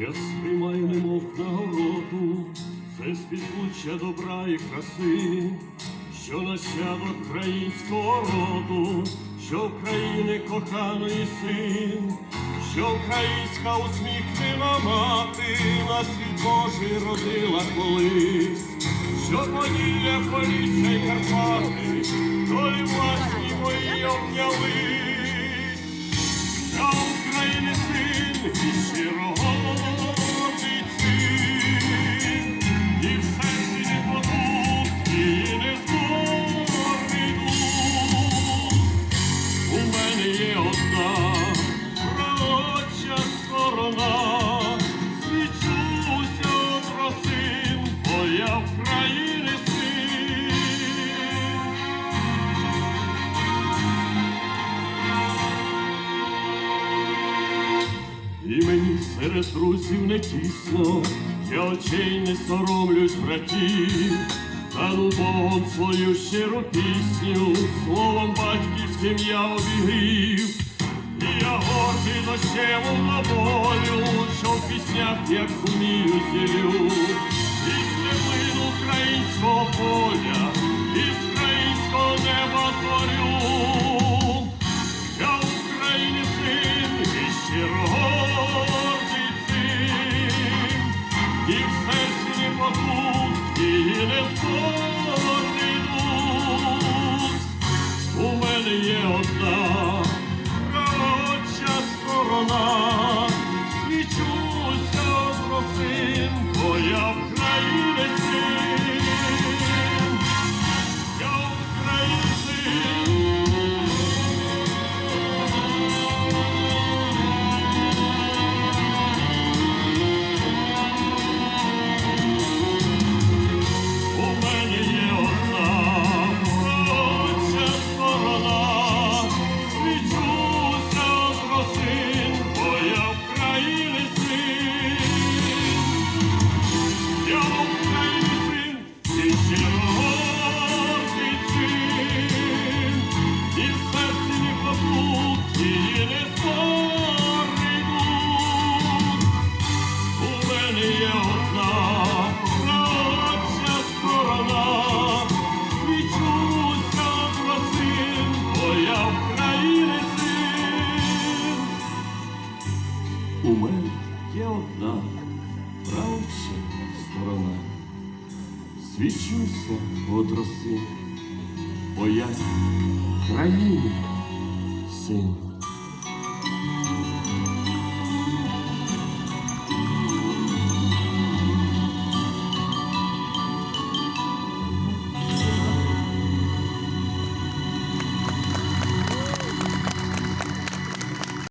Я сприймаю, немов нагороду, це співзвуччя добра і краси, що нащадок українського роду, що України коханої син, що українська усміхнена мати на світ Божий родила колись, що Поділля, Полісся й Карпати, долі власні мої обнялись. Я України син. І мені серед друзів не тісно, я очей не соромлюсь братів, та Богом свою щиру пісню, словом батьківським я обігрів, і я гордий дощеву на волю, що в піснях як сумію зілю, alone. Свічуся от роси, бо я країни син.